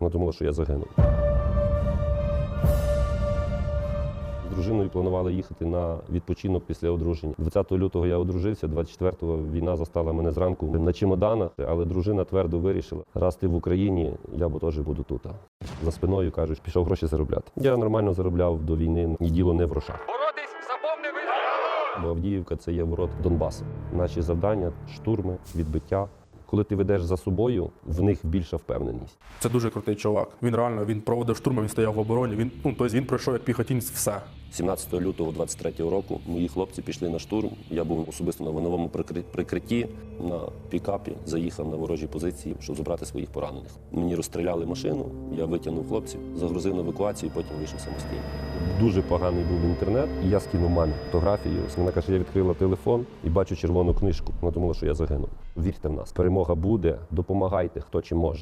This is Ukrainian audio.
Вона думала, що я загинув. З дружиною планували їхати на відпочинок після одруження. 20 лютого я одружився, 24-го війна застала мене зранку на чемоданах, але дружина твердо вирішила, раз ти в Україні, я бо теж буду тут. За спиною кажуть, пішов гроші заробляти. Я нормально заробляв до війни, і діло не в грошах. Боротись за повне! Бо Авдіївка це є ворот Донбасу. Наші завдання штурми, відбиття. Коли ти ведеш за собою, в них більша впевненість. Це дуже крутий чувак. Він реально він проводив штурми, він стояв в обороні. Він ну тобто він пройшов як піхотінець все. 17 лютого 23 року мої хлопці пішли на штурм. Я був особисто на прикри- прикритті на пікапі, заїхав на ворожі позиції, щоб забрати своїх поранених. Мені розстріляли машину, я витягнув хлопців, загрузив на евакуацію, потім вийшов самостійно. Дуже поганий був інтернет, і я скинув мамі фотографію. Вона каже, я відкрила телефон і бачу червону книжку. Вона думала, що я загинув. Вірте в нас, перемога буде, допомагайте, хто чим може.